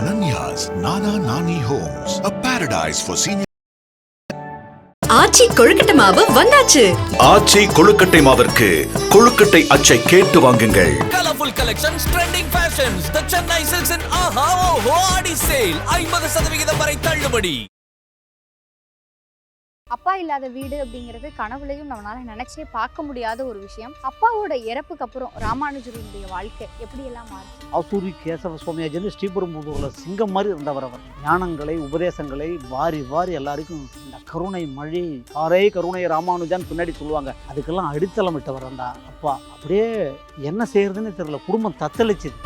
Ananya's Nana Nani Homes, a paradise for senior. Aachi கொழுக்கட்டை மாவு வந்தாச்சு ஆச்சி கொழுக்கட்டை மாவிற்கு கொழுக்கட்டை அச்சை கேட்டு வாங்குங்கள் Colorful collections, trending fashions. The Chennai Silks and Aha Oho Adi sale. ஐம்பது சதவிகிதம் வரை தள்ளுபடி அப்பா இல்லாத வீடு அப்படிங்கிறது கனவுலையும் நம்மளால நினைச்சே பார்க்க முடியாத ஒரு விஷயம். அப்பாவோட இறப்புக்கு அப்புறம் ராமானுஜருடைய வாழ்க்கை எப்படியெல்லாம் மாறுச்சு? ஆசூரி கேசவ சுவாமியாஜன் ஸ்ரீபெரும்புதூரில் சிங்கம் மாதிரி இருந்தவர் அவர். ஞானங்களை உபதேசங்களை வாரி வாரி எல்லாருக்கும் இந்த கருணை மழை ஆரே கருணை ராமானுஜான்னு பின்னாடி சொல்லுவாங்க. அதுக்கெல்லாம் அடித்தளமிட்டவர் அந்த அப்பா. அப்படியே என்ன செய்யறதுன்னு தெரியல. குடும்பம் தத்தளிச்சுது.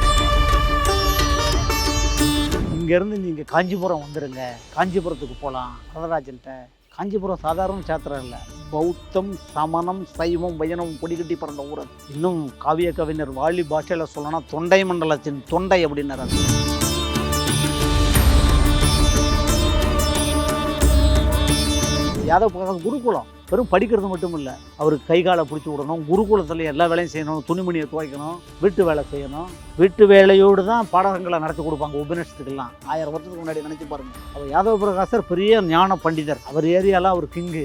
இங்கேருந்து நீங்கள் காஞ்சிபுரம் வந்துடுங்க காஞ்சிபுரத்துக்கு போகலாம் வரதராஜன்ட்ட காஞ்சிபுரம் சாதாரண சாத்திரம் இல்லை. பௌத்தம் சமணம் சைவம் வைணவம் கொடிக்கட்டி பிறந்த ஊர் இன்னும் காவிய கவிஞர் வாலி பாஷையில் சொல்லணும்னா தொண்டை மண்டலத்தின் தொண்டை அப்படின்னார் யாதவ் பிரகாஷ் குருகுலம். வெறும் படிக்கிறது மட்டும் இல்லை அவருக்கு கை காலை பிடிச்சி விடணும் குருகுலத்தில் எல்லா வேலையும் செய்யணும் துணிமணியை துவைக்கணும் வீட்டு வேலை செய்யணும். வீட்டு வேலையோடு தான் பாடகங்களை நடத்தி கொடுப்பாங்க உபநிஷத்துக்கெல்லாம். ஆயிரம் வருஷத்துக்கு முன்னாடி நினச்சி பாருங்கள் அவர் யாதவ பிரகாசர் பெரிய ஞான பண்டிதர். அவர் ஏரியால அவர் கிங்கு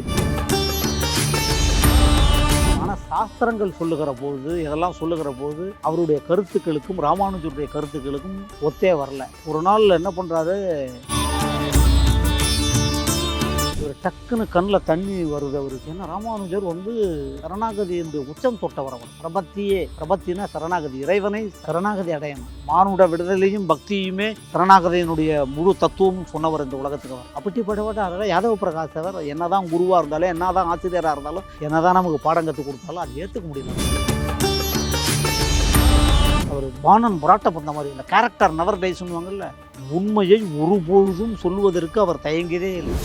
ஆனால் சாஸ்திரங்கள் சொல்லுகிற போது இதெல்லாம் சொல்லுகிற போது அவருடைய கருத்துக்களுக்கும் ராமானுஜருடைய கருத்துக்களுக்கும் ஒத்தே வரல. ஒரு நாள் என்ன பண்ணுறாரு ஒரு டக்குன்னு கண்ணில் தண்ணி வருது அவருக்கு. ஏன்னா ராமானுஜர் வந்து சரணாகதி என்று உச்சம் தொட்டவர் அவர். பிரபத்தியே பிரபத்தினா சரணாகதி இறைவனை சரணாகதி அடையணும். மானுட விடுதலையும் பக்தியுமே சரணாகதியினுடைய முழு தத்துவமும் சொன்னவர் இந்த உலகத்துக்கு அவர். அப்படிப்பட்டவர் யாதவ பிரகாஷ் அவர் என்னதான் குருவாக இருந்தாலும் என்னதான் ஆசிரியராக இருந்தாலும் என்னதான் நமக்கு பாடம் கற்றுக் கொடுத்தாலும் அது ஏற்றுக்க முடியல. அவர் பானன் புராட்ட பண்ண மாதிரி இந்த கேரக்டர் நவர் டை சொல்லுவாங்கல்ல. உண்மையை ஒருபொழுதும் சொல்லுவதற்கு அவர் தயங்கியதே இல்லை.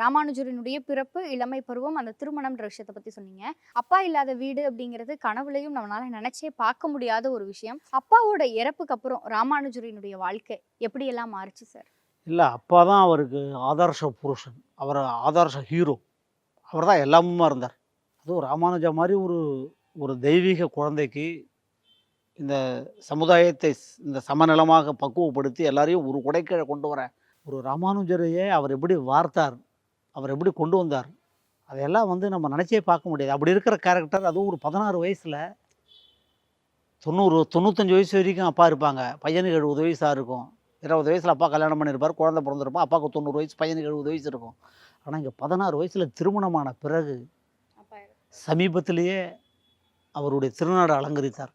ராமானுஜரினுடைய பிறப்பு இளமை பருவம் அந்த திருமணம்ன்ற விஷயத்தை பத்தி சொன்னீங்க. அப்பா இல்லாத வீடு அப்படிங்கிறது கனவுலையும் நம்மளால நினைச்சே பார்க்க முடியாத ஒரு விஷயம். அப்பாவோட இறப்புக்கு அப்புறம் ராமானுஜரினுடைய வாழ்க்கை எப்படியெல்லாம் மாறுச்சு சார் இல்லை அப்பா தான் அவருக்கு ஆதர்ஷ புருஷன். அவர் ஆதர்ஷ ஹீரோ அவர் தான் எல்லாமுமா இருந்தார். அதுவும் ராமானுஜா மாதிரி ஒரு ஒரு தெய்வீக குழந்தைக்கு இந்த சமுதாயத்தை இந்த சமநலமாக பக்குவப்படுத்தி எல்லாரையும் ஒரு குடைக்கீழே கொண்டு வர ஒரு ராமானுஜரையே அவர் எப்படி வார்த்தார் அவர் எப்படி கொண்டு வந்தார்? அதையெல்லாம் வந்து நம்ம நினச்சே பார்க்க முடியாது. அப்படி இருக்கிற கேரக்டர் அதுவும் ஒரு பதினாறு வயசில் தொண்ணூறு தொண்ணூத்தஞ்சு வயசு வரைக்கும் அப்பா இருப்பாங்க. பையனுக்கு எழுபது வயசாக இருக்கும். இருபது வயசில் அப்பா கல்யாணம் பண்ணியிருப்பார் குழந்தை பிறந்திருப்பான் அப்பாவுக்கு தொண்ணூறு வயசு பையனுக்கு எழுபது வயசு இருக்கும். ஆனால் இங்கே பதினாறு வயசில் திருமணமான பிறகு சமீபத்திலேயே அவருடைய திருநாடு அலங்கரித்தார்.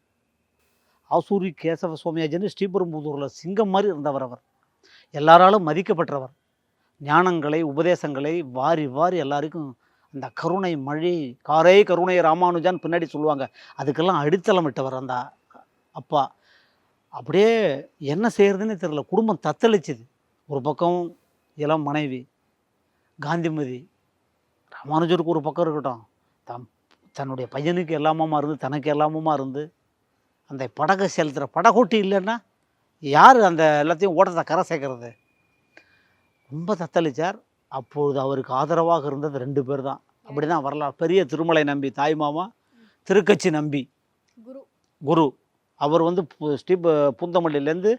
ஆசூரி கேசவ சுவாமியாஜன்னு ஸ்ரீபெரும்புதூரில் சிங்கம் மாதிரி இருந்தவர் அவர். எல்லாராலும் மதிக்கப்பட்டவர். ஞானங்களை உபதேசங்களை வாரி வாரி எல்லாருக்கும் அந்த கருணை மழை காரே கருணை ராமானுஜான் பின்னாடி சொல்லுவாங்க. அதுக்கெல்லாம் அடித்தளமிட்டவர் அந்த அப்பா. அப்படியே என்ன செய்கிறதுன்னு தெரியல. குடும்பம் தத்தளிச்சுது. ஒரு பக்கம் இளம் மனைவி காந்திமதி ராமானுஜருக்கு ஒரு பக்கம் இருக்கட்டும். தம் தன்னுடைய பையனுக்கு எல்லாமமாக இருந்து தனக்கு எல்லாமுமா இருந்து அந்த படகை செலுத்துகிற படகோட்டி இல்லைன்னா யார் அந்த எல்லாத்தையும் ஓட்டத்தை கரை சேர்க்கறது? ரொம்ப தத்தளிச்சார். அப்பொழுது அவருக்கு ஆதரவாக இருந்தது ரெண்டு பேர் தான் அப்படி தான் வரலாறு பெரிய திருமலை நம்பி தாய் மாமா திருக்கச்சி நம்பி. குரு. குரு. அவர் வந்து பு- ஸ்ரீ ப- பூந்தமல்லியிலேருந்து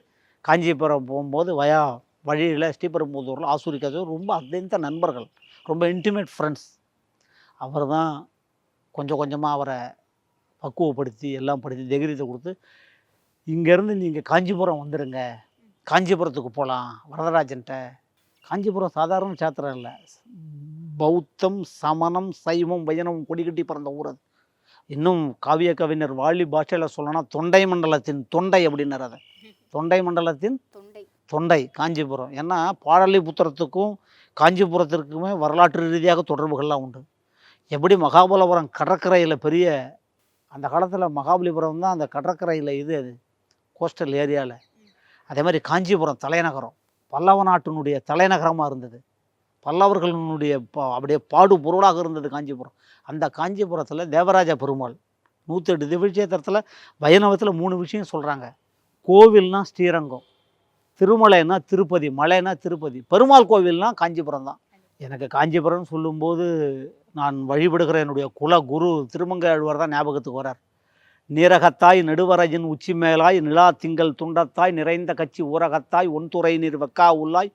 காஞ்சிபுரம் போகும்போது வயா வழியில் ஸ்ரீபெரும்புதூரில் ஆசூரி கஜர் ரொம்ப அत्यந்த நண்பர்கள் ரொம்ப இன்டிமேட் ஃப்ரெண்ட்ஸ் அவர் தான் கொஞ்சம் கொஞ்சமாக அவரை பக்குவப்படுத்தி எல்லாம் படுத்தி தைரியத்தை கொடுத்து இங்கேருந்து நீங்கள் காஞ்சிபுரம் வந்துடுங்க காஞ்சிபுரத்துக்கு போகலாம் வரதராஜன்ட்ட காஞ்சிபுரம் சாதாரண சாத்திரம் இல்லை. பௌத்தம் சமணம் சைவம் வைணவம் கொடிகட்டி பிறந்த ஊர் அது. இன்னும் காவிய கவிஞர் வாலி பாஷையில் சொல்லணும்னா தொண்டை மண்டலத்தின் தொண்டை அப்படின்னாரு அதை. தொண்டை மண்டலத்தின் தொண்டை. தொண்டை காஞ்சிபுரம். ஏன்னா பாடலிபுத்திரத்துக்கும் காஞ்சிபுரத்திற்குமே வரலாற்று ரீதியாக தொடர்புகள்லாம் உண்டு. எப்படி மகாபலிபுரம் கடற்கரையில் பெரிய அந்த காலத்தில் மகாபலிபுரம் தான் அந்த கடற்கரையில் இது அது கோஸ்டல் ஏரியாவில் அதே மாதிரி காஞ்சிபுரம் தலைநகரம். பல்லவ நாட்டினுடைய தலைநகரமாக இருந்தது. பல்லவர்களினுடைய பா- அப்படியே பாடு பொருளாக இருந்தது காஞ்சிபுரம். அந்த காஞ்சிபுரத்தில் தேவராஜ பெருமாள் நூற்றெட்டு திவ்யக்ஷேத்திரத்தில் வைணவத்தில் மூணு விஷயம் சொல்கிறாங்க கோவில்னா ஸ்ரீரங்கம் திருமலைன்னா திருப்பதி மலைனா திருப்பதி. பெருமாள் கோவில்னா காஞ்சிபுரம் தான் எனக்கு காஞ்சிபுரம்னு சொல்லும்போது நான் வழிபடுகிற என்னுடைய குல குரு திருமங்க ஆழ்வார் தான் ஞாபகத்துக்கு வரார் நீரகத்தாய் நெடுவரையின் உச்சி மேலாய் நிலா திங்கள் துண்டத்தாய் நிறைந்த கட்சி ஊரகத்தாய் ஒன்துறை நீர் வெக்கா உள்ளாய்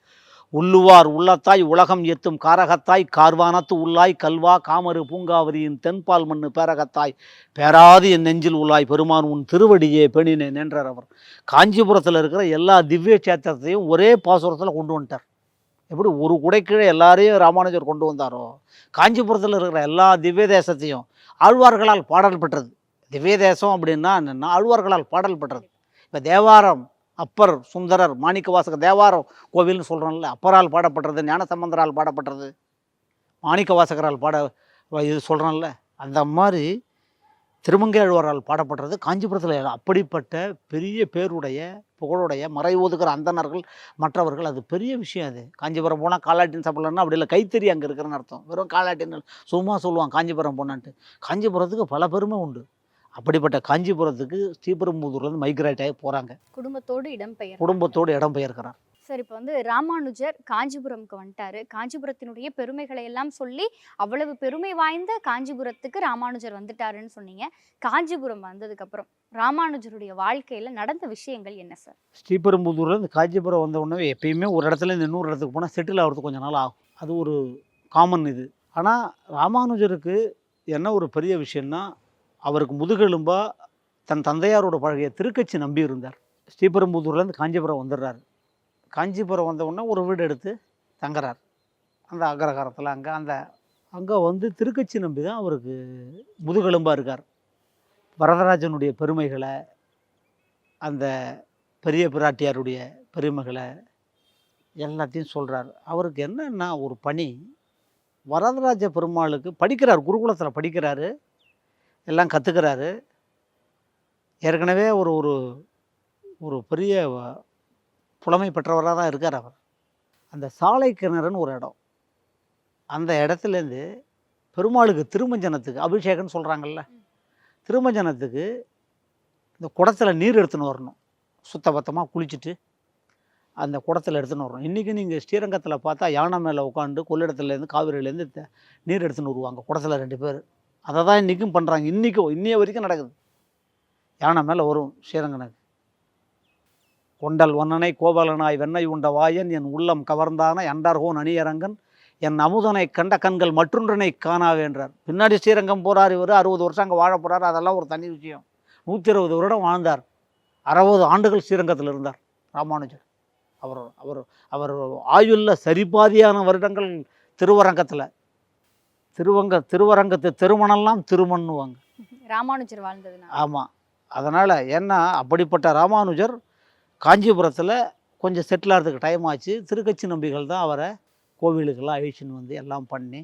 உள்ளுவார் உள்ளத்தாய் உலகம் எத்தும் காரகத்தாய் கார்வானத்து உள்ளாய் கல்வா காமரு பூங்காவதியின் தென்பால் மண்ணு பேரகத்தாய் பேராது என் நெஞ்சில் உள்ளாய் பெருமான் உன் திருவடியே பெணினேன் என்றார் அவர். காஞ்சிபுரத்தில் இருக்கிற எல்லா திவ்ய சேத்திரத்தையும் ஒரே பாசுரத்தில் கொண்டு வந்துட்டார். எப்படி ஒரு குடைக்கீழே எல்லாரையும் ராமானுஜர் கொண்டு வந்தாரோ? காஞ்சிபுரத்தில் இருக்கிற எல்லா திவ்ய தேசத்தையும் ஆழ்வார்களால் பாடல் பெற்றது. திவ்ய தேசம் அப்படின்னா என்னென்னா ஆழ்வார்களால் பாடல் பெற்றது இப்போ தேவாரம் அப்பர் சுந்தரர் மாணிக்கவாசக தேவாரம் கோவில்னு சொல்கிறோம்ல அப்பரால் பாடப்பட்டது ஞானசம்பந்தரால் பாடப்பட்டது மாணிக்கவாசகரால் பாட இது சொல்கிறோம்ல அந்த மாதிரி திருமங்கை ஆழ்வாரால் பாடப்பட்டது காஞ்சிபுரத்தில் அப்படிப்பட்ட பெரிய பேருடைய புகழுடைய மறை ஒதுக்கிற அந்தனர்கள் மற்றவர்கள் அது பெரிய விஷயம் அது. காஞ்சிபுரம் போனால் காலாட்டின் சாப்பிட்லன்னா அப்படி இல்லை கைத்தறி அங்கே இருக்கிறன்னு அர்த்தம். வெறும் காலாட்டின் சும்மா சொல்லுவான் காஞ்சிபுரம் போனான்ட்டு. காஞ்சிபுரத்துக்கு பல பெருமை உண்டு. அப்படிப்பட்ட காஞ்சிபுரத்துக்கு ஸ்ரீபெரும்புதூர்லேருந்து மைக்ரேட் ஆகி போகிறாங்க குடும்பத்தோடு இடம்பெயர் குடும்பத்தோடு இடம் பெயர்க்கிறார். சார் இப்போ வந்து ராமானுஜர் காஞ்சிபுரம்க்கு வந்துட்டாரு. காஞ்சிபுரத்தினுடைய பெருமைகளை எல்லாம் சொல்லி அவ்வளவு பெருமை வாய்ந்த காஞ்சிபுரத்துக்கு ராமானுஜர் வந்துட்டாருன்னு சொன்னீங்க. காஞ்சிபுரம் வந்ததுக்கு அப்புறம் ராமானுஜருடைய வாழ்க்கையில நடந்த விஷயங்கள் என்ன சார்? ஸ்ரீபெரும்புதூர்லேருந்து காஞ்சிபுரம் வந்த உடனே எப்பயுமே ஒரு இடத்துல இருந்து இன்னொரு இடத்துக்கு போனால் செட்டில் ஆகிறதுக்கு கொஞ்சம் நாள் ஆகும். அது ஒரு காமன் இது. ஆனால் ராமானுஜருக்கு என்ன ஒரு பெரிய விஷயம்னா அவருக்கு முதுகெலும்பா தன் தந்தையாரோட பழகிய திருக்கட்சி நம்பி இருந்தார் ஸ்ரீபெரும்புதூர்லேருந்து காஞ்சிபுரம் வந்துடுறாரு. காஞ்சிபுரம் வந்தவுடனே ஒரு வீடு எடுத்து தங்குறார். அந்த அக்ரகாரத்தில் அங்கே அந்த அங்கே வந்து திருக்கட்சி நம்பி தான் அவருக்கு முதுகெலும்பாக இருக்கார். வரதராஜனுடைய பெருமைகளை அந்த பெரிய பிராட்டியாருடைய பெருமைகளை எல்லாத்தையும் சொல்கிறார் அவருக்கு என்னென்னா ஒரு பணி. வரதராஜ பெருமாளுக்கு படிக்கிறார் குருகுலத்தில் படிக்கிறாரு. எல்லாம் கற்றுக்கிறாரு ஏற்கனவே ஒரு ஒரு ஒரு பெரிய புலமை பெற்றவராக தான் இருக்கார் அவர். அந்த சாலை கிணறுன்னு ஒரு இடம். அந்த இடத்துலேருந்து பெருமாளுக்கு திருமஞ்சனத்துக்கு அபிஷேகம்னு சொல்கிறாங்கல்ல திருமஞ்சனத்துக்கு இந்த குடத்தில் நீர் எடுத்துன்னு வரணும். சுத்தபத்தமாக குளிச்சுட்டு அந்த குடத்தில் எடுத்துன்னு வரணும். இன்றைக்கி நீங்கள் ஸ்ரீரங்கத்தில் பார்த்தா யானை மேலே உட்காந்து கொள்ளிடத்துலேருந்து காவிரியிலேருந்து த- நீர் எடுத்துன்னு வருவாங்க குடத்தில் ரெண்டு பேர். அதை தான் இன்றைக்கும் பண்ணுறாங்க இன்றைக்கும் இன்னைய வரைக்கும் நடக்குது. யானை மேலே வரும் ஸ்ரீரங்கனுக்கு கொண்டல் ஒன்னனை கோபாலனாய் வெண்ணை உண்ட வாயன் என் உள்ளம் கவர்ந்தான அண்டர்கோன் அணியரங்கன் என் அமுதனை கண்ட கண்கள் மற்றொன்றனை காணாவேன்றார் பின்னாடி ஸ்ரீரங்கம் போகிறார் இவர் அறுபது வருஷம் அங்கே வாழ போகிறார் அதெல்லாம் ஒரு தனி விஷயம். நூற்றி இருபது வருடம் வாழ்ந்தார். அறுபது ஆண்டுகள் ஸ்ரீரங்கத்தில் இருந்தார் ராமானுஜர். அவர் அவர் அவர் ஆயுள்ள சரிபாதியான வருடங்கள் திருவரங்கத்தில். திருவங்க திருவரங்கத்து திருமணம்லாம் திருமண்ணுவாங்க. ராமானுஜர் வாழ்ந்ததுனால. ஆமாம் அதனால் ஏன்னா அப்படிப்பட்ட ராமானுஜர் காஞ்சிபுரத்தில் கொஞ்சம் செட்டில் ஆகிறதுக்கு டைம் ஆச்சு. திருக்கட்சி நம்பிகள் தான் அவரை கோவிலுக்கெல்லாம் அழிச்சின்னு வந்து எல்லாம் பண்ணி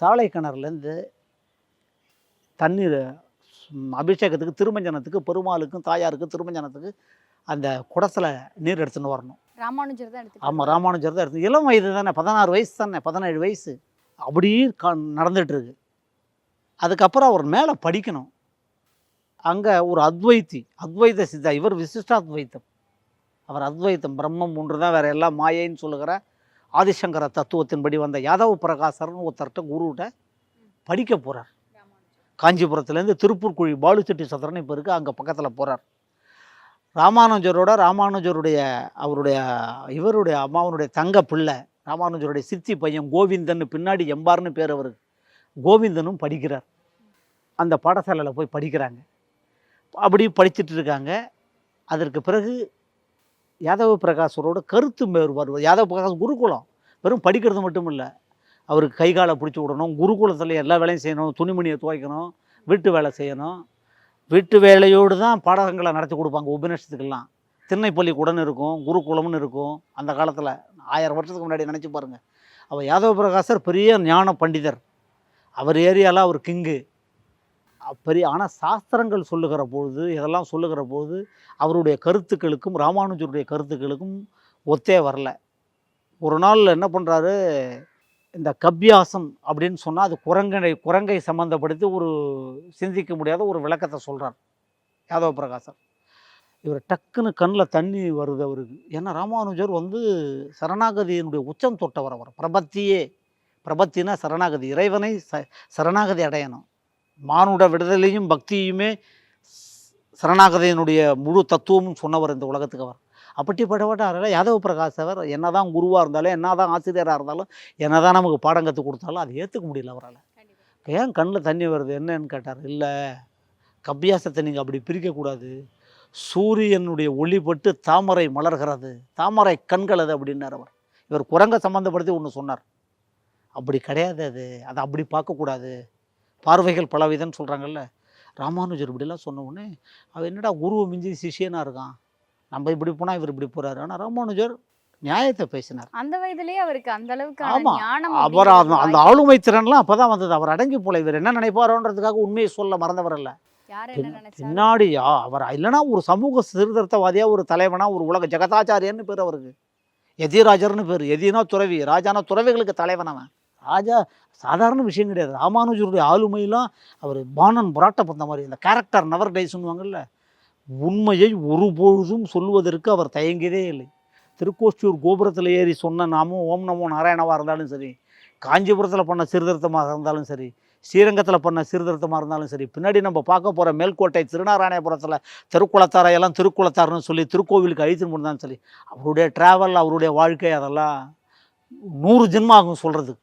சாலை கிணறுலேருந்து தண்ணீர் அபிஷேகத்துக்கு திருமஞ்சனத்துக்கு பெருமாளுக்கும் தாயாருக்கும் திருமஞ்சனத்துக்கு அந்த குடத்தில் நீர் எடுத்துன்னு வரணும். ராமானுஜர் தான் எடுத்து ஆமாம் ராமானுஜர் தான் எடுத்து இளம் வயது தானே பதினாறு வயசு தானே பதினேழு வயசு. அப்படியே க நடந்துகிட்ருக்கு அதுக்கப்புறம் அவர் மேலே படிக்கணும். அங்கே ஒரு அத்வைத்தி அத்வைத சித்தா இவர் விசிஷ்டாத்வைத்தம். அவர் அத்வைத்தம் பிரம்மம் ஒன்று தான் வேறு எல்லாம் மாயைன்னு சொல்லுகிற ஆதிசங்கர தத்துவத்தின்படி வந்த யாதவ பிரகாசர்னு ஒருத்தர்கிட்ட குருகிட்ட படிக்க போகிறார் காஞ்சிபுரத்துலேருந்து திருப்பூர் குழி பாலுச்செட்டி சதுரன் இப்போ இருக்குது அங்கே பக்கத்தில் போகிறார் ராமானுஜரோட ராமானுஜருடைய அவருடைய இவருடைய அம்மாவனுடைய தங்க பிள்ளை ராமானுஜருடைய சித்தி பையன் கோவிந்தன் பின்னாடி எம்பார்னு பேர் அவர். கோவிந்தனும் படிக்கிறார். அந்த பாடசாலையில் போய் படிக்கிறாங்க. அப்படி படிச்சுட்டு இருக்காங்க. அதற்கு பிறகு யாதவ பிரகாசரோட கருத்து வேறுபாடு. யாதவ பிரகாஷ் குருகுலம். வெறும் படிக்கிறது மட்டும் இல்லை. அவருக்கு கை காலை பிடிச்சி விடணும். குருகுலத்தில் எல்லா வேலையும் செய்யணும். துணிமணியை துவைக்கணும். வீட்டு வேலை செய்யணும். வீட்டு வேலையோடு தான் பாடகங்களை நடத்தி கொடுப்பாங்க. உபநிஷத்துக்கெல்லாம். திண்ணைப்பள்ளி கூடன்னு இருக்கும். குருகுலம்னு இருக்கும். அந்த காலத்தில். ஆயிரம் வருஷத்துக்கு முன்னாடி நினச்சி பாருங்கள் அவர் யாதவ பிரகாசர் பெரிய ஞான பண்டிதர். அவர் ஏரியாவில் அவர் கிங்கு பெரிய ஆனால் சாஸ்திரங்கள் சொல்லுகிற பொழுது இதெல்லாம் சொல்லுகிற பொழுது அவருடைய கருத்துக்களுக்கும் ராமானுஜருடைய கருத்துக்களுக்கும் ஒத்தே வரல. ஒரு நாள் என்ன பண்ணுறாரு இந்த கவ்யாசம் அப்படின்னு சொன்னால் அது குரங்கை குரங்கை சம்மந்தப்படுத்தி ஒரு சிந்திக்க முடியாத ஒரு விளக்கத்தை சொல்கிறார் யாதவ பிரகாசர் இவர் டக்குன்னு கண்ணில் தண்ணி வருது அவருக்கு. ஏன்னா ராமானுஜர் வந்து சரணாகதியினுடைய உச்சம் தொட்டவர் அவர். பிரபத்தியே. பிரபத்தினா சரணாகதி. இறைவனை ச சரணாகதி அடையணும். மானுட விடுதலையும் பக்தியுமே சரணாகதியினுடைய முழு தத்துவமும் சொன்னவர் இந்த உலகத்துக்கு அவர். அப்படிப்பட்டவட்டார யாதவ பிரகாஷ் அவர். என்னதான் குருவாக இருந்தாலும் என்னதான் ஆசிரியராக இருந்தாலும் என்னதான் நமக்கு பாடம் கற்றுக் கொடுத்தாலும் அதை ஏற்றுக்க முடியல அவரால். ஏன் கண்ணில் தண்ணி வருது? என்னன்னு கேட்டார். இல்லை. கபியாசத்தை நீங்கள் அப்படி பிரிக்கக்கூடாது சூரியனுடைய ஒளிபட்டு தாமரை மலர்கிறது. தாமரை கண்கள் அது அப்படின்னார் அவர். இவர் குரங்க சம்மந்தப்படுத்தி ஒன்று சொன்னார். அப்படி கிடையாது அது. அதை அப்படி பார்க்கக்கூடாது. பார்வைகள் பலவிதம்னு சொல்கிறாங்கல்ல ராமானுஜர் இப்படிலாம் சொன்ன உடனே அவன் என்னடா குருவை மிஞ்சி சிஷியனாக இருக்கான்? நம்ம இப்படி போனால் இவர் இப்படி போகிறாரு ஆனால் ராமானுஜர் நியாயத்தை பேசினார். அந்த வயதிலேயே அவருக்கு அந்த அளவுக்கான ஆமா. ஞானம் அவர் அந்த ஆளுமை திறன்லாம் அப்போ தான் வந்தது. அவர் அடங்கி போல. இவர் என்ன நினைப்பாரோன்றதுக்காக உண்மையை சொல்ல மறந்தவர் அல்ல. யார் என்ன பின்- நினைச்சாரு? பின்னாடி ஆ, அவர் இல்லைன்னா ஒரு சமூக சீர்திருத்தவாதியா ஒரு தலைவனா ஒரு உலக ஜெகதாச்சாரியன்னு பேர் அவருக்கு. எதிராஜர்னு பேர். எதினா துறவி ராஜானா துறவிகளுக்கு தலைவன் அவன். ராஜா சாதாரண விஷயம் கிடையாது. ராமானுஜருடைய ஆளுமையெல்லாம் அவர் பானன் புராட்ட பந்த மாதிரி இந்த கேரக்டர் நவர் டைஸ்னுவாங்கல்ல உண்மையை ஒருபொழுதும் சொல்லுவதற்கு அவர் தயங்கியதே இல்லை. திருக்கோஷ்டியூர் கோபுரத்தில் ஏறி சொன்ன நாமும் ஓம் நமோ நாராயணவாக இருந்தாலும் சரி காஞ்சிபுரத்தில் பண்ண சீர்திருத்தமாக இருந்தாலும் சரி ஸ்ரீரங்கத்தில் பண்ண சீர்திருத்தமாக இருந்தாலும் சரி பின்னாடி நம்ம பார்க்க போகிற மேல்கோட்டை திருநாராயணபுரத்தில் திருக்குளத்தாரையெல்லாம் எல்லாம் சொல்லி திருக்கோவிலுக்கு அழித்துன்னு போனாலும் சரி அவருடைய ட்ராவல் அவருடைய வாழ்க்கை அதெல்லாம் நூறு ஜென்மாகும் சொல்கிறதுக்கு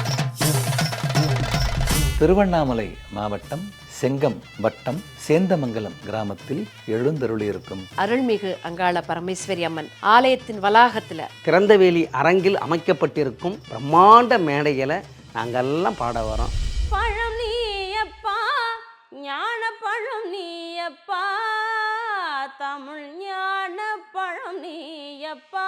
திருவண்ணாமலை மாவட்டம் செங்கம் வட்டம் சேந்தமங்கலம் கிராமத்தில் எழுந்தருளியிருக்கும். அருள்மிகு அங்காள பரமேஸ்வரி அம்மன் ஆலயத்தின் வளாகத்துல திறந்தவேலி அரங்கில் அமைக்கப்பட்டிருக்கும் பிரம்மாண்ட மேடைகளை நாங்கெல்லாம் பாட வரோம். பழம் நீயப்பா ஞான பழம் நீயப்பா தமிழ் ஞான பழம் நீயப்பா.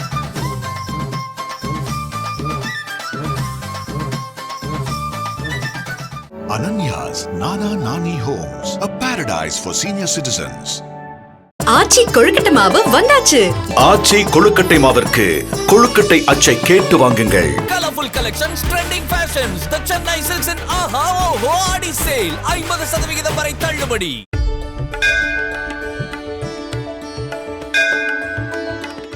Ananya's Nana Nani Homes, a paradise for senior citizens. ஆச்சி கொழுக்கட்டை மாவு வந்தாச்சு. ஆச்சி கொழுக்கட்டை மாவிற்கு கொழுக்கட்டை அச்சை கேட்டு வாங்குங்கள். Colourful collections trending fashions the Chennai silks in ஆஹா ஓஹோ ஆடி சேல் ஐம்பது சதவிகிதம் வரை தள்ளுபடி.